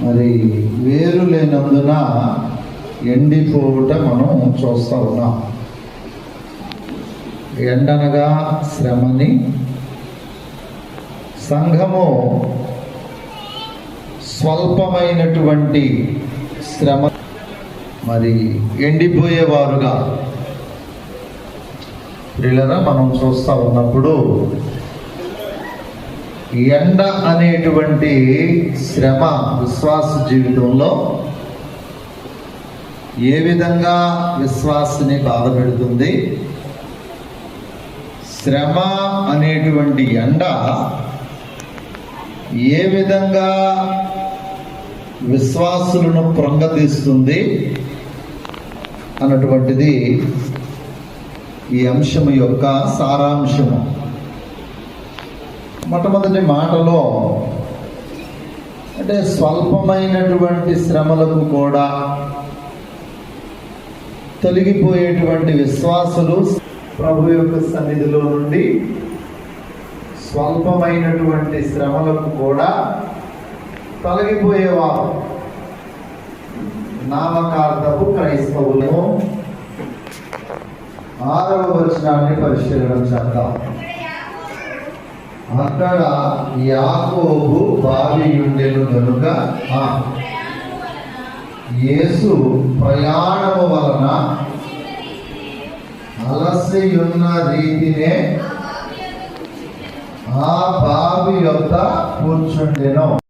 మరి వేరు లేనందున ఎండిపోవుట మనం చూస్తూ ఉన్నాం. ఎండనగా శ్రమని సంఘము స్వల్పమైనటువంటి శ్రమ మరి ఎండిపోయేవారుగా. ప్రియులరా మనం చూస్తూ ఉన్నప్పుడు ఎండ అనేటువంటి శ్రమ విశ్వాస జీవితంలో ఏ విధంగా విశ్వాసని బాధ పెడుతుంది శ్రమ అనేటువంటి ఎండ ఏ విధంగా విశ్వాసులను ప్రొంగతీస్తుంది అన్నటువంటిది ఈ అంశము యొక్క సారాంశము. మొట్టమొదటి మాటలో అంటే స్వల్పమైనటువంటి శ్రమలకు కూడా తొలగిపోయేటువంటి విశ్వాసులు ప్రభు యొక్క సన్నిధిలో నుండి స్వల్పమైనటువంటి శ్రమలకు కూడా తొలగిపోయేవారు. నామకార్థపు క్రైస్తవులను ఆరవ వచనాన్ని పరిశీలన చేద్దాం. అక్కడ యాకోబు బావి ఉండెను గనుక యేసు ప్రయాణము వలన అలసియున్న రీతినే ఆ బావి యొక్క కూర్చుండెను.